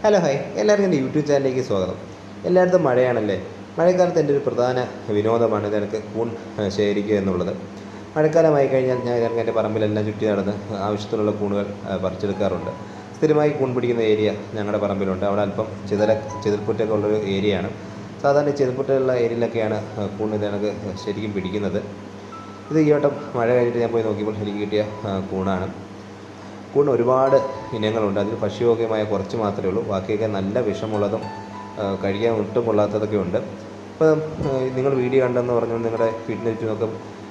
Hello hi. എല്ലാവർക്കും എന്റെ YouTube ചാനലിലേക്ക് സ്വാഗതം. എല്ലായിടത്തും മഴയാണല്ലേ? മഴക്കാലത്ത് എന്റെ ഒരു പ്രധാന വിനോദമാണ് ഇതെനിക്ക് കൂൺ ശേഖരിക്കുക എന്നുള്ളത്. മഴക്കാലമായി കഴിഞ്ഞാൽ ഞാൻ ഇതെനിക്ക് എന്റെ പറമ്പിലെല്ലാം ചുറ്റി നടന്ന് ആവശ്യത്തിനുള്ള കൂണുകൾ പറിച്ചെടുക്കാറുണ്ട്. സ്ഥിരമായി കൂൺ പിടിക്കുന്ന ഏരിയ ഞങ്ങളുടെ പറമ്പിലുണ്ട്. അവിടെ അല്പം ചിതല ചിതൽപ്പുറ്റൊക്കെ ഉള്ളൊരു ഏരിയയാണ്. സാധാരണ ചിതൽപ്പുറ്റുള്ള ഏരിയയിലൊക്കെയാണ് കൂൺ ഇത് ശരിക്കും പിടിക്കുന്നത്. ഇത് ഈ വട്ടം മഴ കഴിഞ്ഞിട്ട് ഞാൻ പോയി നോക്കിയപ്പോൾ എനിക്ക് കിട്ടിയ കൂണാണ് കൂൺ ഒരുപാട് ഇനങ്ങളുണ്ട്. അതിൽ ഭക്ഷ്യയോഗ്യമായ കുറച്ച് മാത്രമേ ഉള്ളൂ. ബാക്കിയൊക്കെ നല്ല വിഷമുള്ളതും കഴിക്കാൻ ഒട്ടും കൊള്ളാത്തതൊക്കെ ഉണ്ട്. ഇപ്പം നിങ്ങൾ വീഡിയോ കണ്ടെന്ന് പറഞ്ഞു നിങ്ങളുടെ വീട്ടിന് ചുറ്റുമൊക്കെ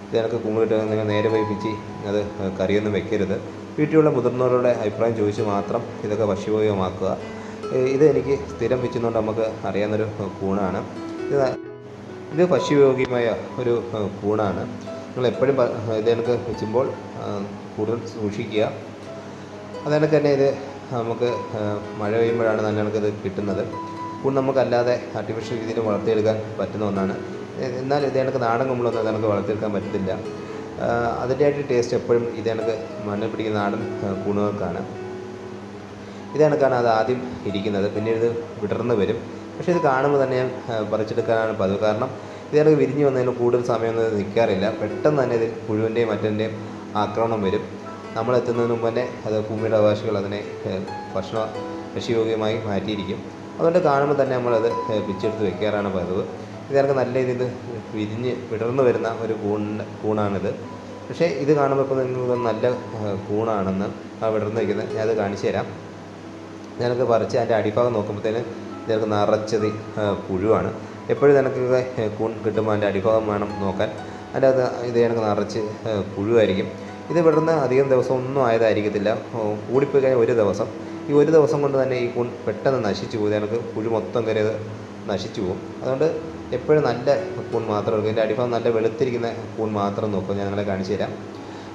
ഇതിനൊക്കെ കുമ്പിട്ട് നിങ്ങൾ നേരെ വൈപ്പിച്ച് പിച്ചി അത് കറിയൊന്നും വെക്കരുത്. വീട്ടിലുള്ള മുതിർന്നവരുടെ അഭിപ്രായം ചോദിച്ച് മാത്രം ഇതൊക്കെ ഭക്ഷ്യയോഗ്യമാക്കുക. ഇത് എനിക്ക് സ്ഥിരം വെച്ചുകൊണ്ട് നമുക്ക് അറിയാവുന്നൊരു കൂണാണ്. ഇത് ഇത് ഭക്ഷ്യയോഗ്യമായ ഒരു കൂണാണ്. നിങ്ങൾ എപ്പോഴും ഇതെനിക്ക് ഇത് വെച്ചുമ്പോൾ കൂടുതൽ സൂക്ഷിക്കുക. അതുകൊണ്ട് തന്നെ ഇത് നമുക്ക് മഴ പെയ്യുമ്പോഴാണ് നല്ല കണക്കിത് കിട്ടുന്നത്. കൂൺ നമുക്കല്ലാതെ ആർട്ടിഫിഷ്യൽ രീതിയിൽ വളർത്തിയെടുക്കാൻ പറ്റുന്ന ഒന്നാണ്. എന്നാൽ ഇത് കണക്ക് നാടൻ കുമ്പളൊന്നും നമുക്ക് വളർത്തിയെടുക്കാൻ പറ്റത്തില്ല. അതിന്റെതായിട്ട് ടേസ്റ്റ് എപ്പോഴും ഇത് കണക്ക് മണ്ണിൽ പിടിക്കുന്ന നാടൻ കൂണുകൾക്കാണ്. ഇത് കണക്കാണ് അത് ആദ്യം ഇരിക്കുന്നത്. പിന്നെ ഇത് വിടർന്ന് വരും. പക്ഷേ ഇത് കാണുമ്പോൾ തന്നെ ഞാൻ പറിച്ചെടുക്കാനാണ് പതിവ്. കാരണം ഇത് കണക്ക് വിരിഞ്ഞ് വന്നതിന് കൂടുതൽ സമയമൊന്നും നിൽക്കാറില്ല. പെട്ടെന്ന് തന്നെ ഇതിൽ പുഴുവിന്റെയും മറ്റേന്റെയും ആക്രമണം വരും. നമ്മൾ എത്തുന്നതിന് മുമ്പ് തന്നെ അത് ഭൂമിയുടെ അവകാശികൾ അതിനെ ഭക്ഷണ കൃഷിയോഗ്യമായി മാറ്റിയിരിക്കും. അതുകൊണ്ട് കാണുമ്പോൾ തന്നെ നമ്മളത് പിച്ചെടുത്ത് വെക്കാറാണ് പതിവ്. ഇതൊക്കെ നല്ല രീതിയിൽ വിരിഞ്ഞ് വിടർന്ന് വരുന്ന ഒരു കൂണ് കൂണാണിത്. പക്ഷേ ഇത് കാണുമ്പോൾ ഇപ്പോൾ നിങ്ങൾക്ക് നല്ല കൂണാണെന്ന് വിടർന്ന് വയ്ക്കുന്നത് ഞാനത് കാണിച്ചു തരാം. ഞാനൊക്കെ പറിച്ച് അതിന്റെ അടിഭാഗം നോക്കുമ്പോഴത്തേന് ഇതിനൊക്കെ നിറച്ചത് പുഴുവാണ്. എപ്പോഴും നിനക്ക് കൂൺ കിട്ടുമ്പോൾ അതിന്റെ അടിഭാഗം വേണം നോക്കാൻ. അതിന്റെ അത് ഇത് കണക്ക് നിറച്ച് പുഴുവായിരിക്കും. ഇത് വിടർന്ന് അധികം ദിവസം ഒന്നും ആയതായിരിക്കത്തില്ല. കൂടിപ്പോയി കഴിഞ്ഞാൽ ഒരു ദിവസം. ഈ ഒരു ദിവസം കൊണ്ട് തന്നെ ഈ കൂൺ പെട്ടെന്ന് നശിച്ചു പോകും. ഞങ്ങൾക്ക് പുഴു മൊത്തം കയറി നശിച്ചു പോകും. അതുകൊണ്ട് എപ്പോഴും നല്ല കൂൺ മാത്രം എടുക്കും. ഇതിന്റെ അടിഭാഗം നല്ല വെളുത്തിരിക്കുന്ന കൂൺ മാത്രം നോക്കും. ഞാൻ നിങ്ങളെ കാണിച്ചു തരാം.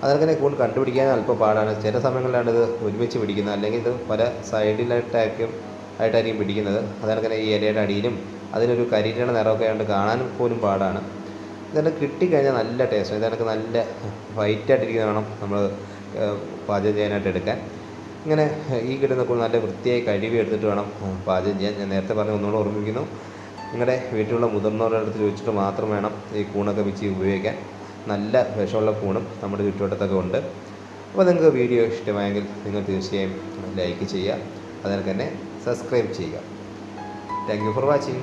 അതുപോലെ കൂൺ കണ്ടുപിടിക്കാൻ അല്പം പാടാണ്. ചില സമയങ്ങളിലാണ് ഇത് ഒരുമിച്ച് പിടിക്കുന്നത്. അല്ലെങ്കിൽ ഇത് പല സൈഡിലായിട്ടായിരിക്കും ആയിട്ടായിരിക്കും പിടിക്കുന്നത്. അതേപോലെ ഈ ഇലയുടെ അടിയിലും അതിനൊരു കരിയുടെ നിറമൊക്കെ ആയതുകൊണ്ട് കാണാൻ പോലും പാടാണ്. ഇതെല്ലാം കിട്ടിക്കഴിഞ്ഞാൽ നല്ല ടേസ്റ്റ് ഇതെനിക്ക് നല്ല വൈറ്റായിട്ടിരിക്കുന്ന വേണം നമ്മൾ പാചകം ചെയ്യാനായിട്ട് എടുക്കാൻ. ഇങ്ങനെ ഈ കിട്ടുന്ന കൂടുതൽ നല്ല വൃത്തിയായി കഴുകി എടുത്തിട്ട് വേണം പാചകം ചെയ്യാൻ. ഞാൻ നേരത്തെ പറഞ്ഞ ഒന്നുകൂടെ ഓർമ്മിപ്പിക്കുന്നു. നിങ്ങളുടെ വീട്ടിലുള്ള മുതിർന്നവരുടെ അടുത്ത് ചോദിച്ചിട്ട് മാത്രം വേണം ഈ കൂണൊക്കെ വെച്ച് ഉപയോഗിക്കാൻ. നല്ല വിഷമുള്ള കൂണും നമ്മുടെ ചുറ്റുവട്ടത്തൊക്കെ ഉണ്ട്. അപ്പോൾ നിങ്ങൾക്ക് വീഡിയോ ഇഷ്ടമായെങ്കിൽ നിങ്ങൾ തീർച്ചയായും ലൈക്ക് ചെയ്യുക. അതിനൊക്കെ തന്നെ സബ്സ്ക്രൈബ് ചെയ്യുക. Thank you for watching